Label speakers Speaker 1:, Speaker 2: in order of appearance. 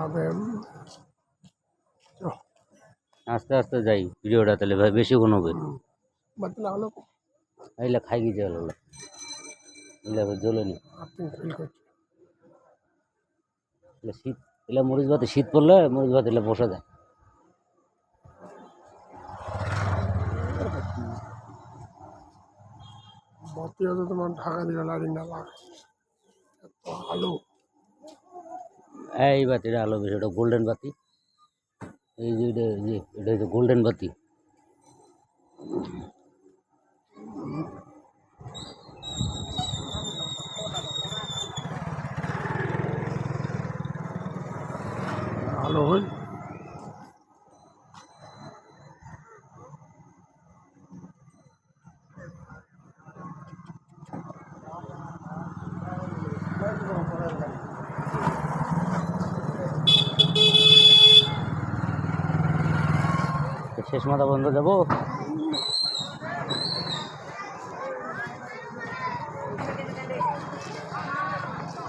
Speaker 1: হবে।
Speaker 2: আস্তে আস্তে যাই ভিডিওটা তাহলে ভাই বেশিক্ষণ হবে।
Speaker 1: বাতিল আলো
Speaker 2: এইলে খাই গিয়েছে হলো এলে জ্বলে নি। শীত এলে মরিচ ভাতে শীত পড়লে মরিচ ভাত এলে বসা যায়।
Speaker 1: বাতি হতো তোমার ঢাকা দিয়ে লাড়ি না লাগে। এত আলো।
Speaker 2: এই বাতিটা আলো বেশি ওটা গোল্ডেন বাতি। এই যে, এটা যে, এটা হচ্ছে গোল্ডেন বাতি।
Speaker 1: আলো হই
Speaker 2: শেষ মাথা বন্ধ দেবো